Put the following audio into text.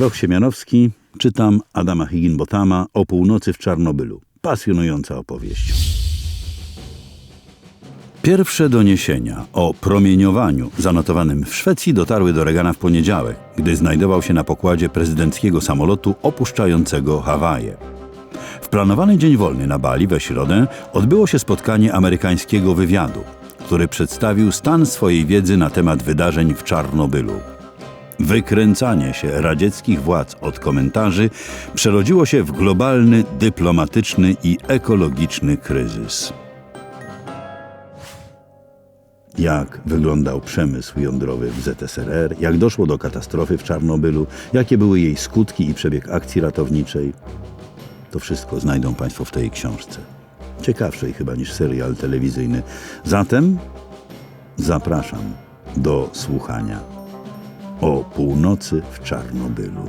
Rok Siemianowski, czytam Adama Higginbotama o północy w Czarnobylu. Pasjonująca opowieść. Pierwsze doniesienia o promieniowaniu zanotowanym w Szwecji dotarły do Reagana w poniedziałek, gdy znajdował się na pokładzie prezydenckiego samolotu opuszczającego Hawaje. W planowany dzień wolny na Bali we środę odbyło się spotkanie amerykańskiego wywiadu, który przedstawił stan swojej wiedzy na temat wydarzeń w Czarnobylu. Wykręcanie się radzieckich władz od komentarzy przerodziło się w globalny, dyplomatyczny i ekologiczny kryzys. Jak wyglądał przemysł jądrowy w ZSRR, jak doszło do katastrofy w Czarnobylu, jakie były jej skutki i przebieg akcji ratowniczej. To wszystko znajdą Państwo w tej książce. Ciekawszej chyba niż serial telewizyjny. Zatem zapraszam do słuchania o północy w Czarnobylu.